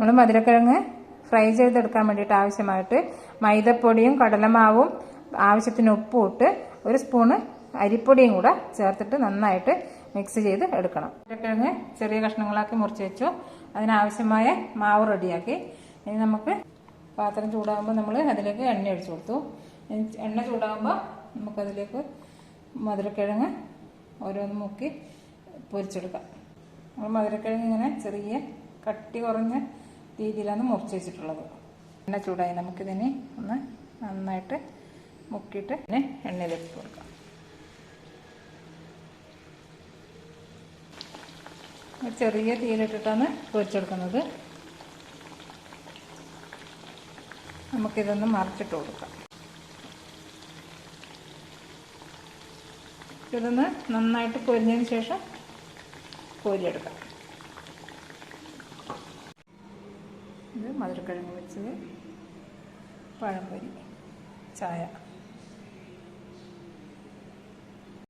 നമ്മൾ മധുരക്കിഴങ്ങ് ഫ്രൈ ചെയ്തെടുക്കാൻ വേണ്ടിയിട്ട് ആവശ്യമായിട്ട് മൈദപ്പൊടിയും കടലമാവും ആവശ്യത്തിന് ഉപ്പും ഇട്ട് ഒരു സ്പൂണ് അരിപ്പൊടിയും കൂടെ ചേർത്തിട്ട് നന്നായിട്ട് മിക്സ് ചെയ്ത് എടുക്കണം. മധുരക്കിഴങ്ങ് ചെറിയ കഷ്ണങ്ങളാക്കി മുറിച്ച് വെച്ചു. അതിനാവശ്യമായ മാവ് റെഡിയാക്കി. ഇനി നമുക്ക് പാത്രം ചൂടാകുമ്പോൾ നമ്മൾ അതിലേക്ക് എണ്ണ ഒഴിച്ചു കൊടുത്തു. എണ്ണ ചൂടാകുമ്പോൾ നമുക്കതിലേക്ക് മധുരക്കിഴങ്ങ് ഓരോന്ന് മുക്കി പൊരിച്ചെടുക്കാം. നമ്മൾ മധുരക്കിഴങ്ങ് ഇങ്ങനെ ചെറിയ കട്ടി കുറഞ്ഞ രീതിയിലാണ് മുറിച്ച് വെച്ചിട്ടുള്ളത് എണ്ണ ചൂടായി. നമുക്കിതിനെ ഒന്ന് നന്നായിട്ട് മുക്കിയിട്ട് പിന്നെ എണ്ണയിലേക്ക് കൊടുക്കാം. ചെറിയ തീയിലിട്ടിട്ടാണ് പൊരിച്ചെടുക്കുന്നത്. നമുക്കിതൊന്ന് മറിച്ചിട്ട് കൊടുക്കാം. ഇതൊന്ന് നന്നായിട്ട് പൊരിഞ്ഞതിന് ശേഷം കോരിയെടുക്കാം ഇത് മധുരക്കിഴങ്ങ് വെച്ചത് പഴംപൊരി ചായ.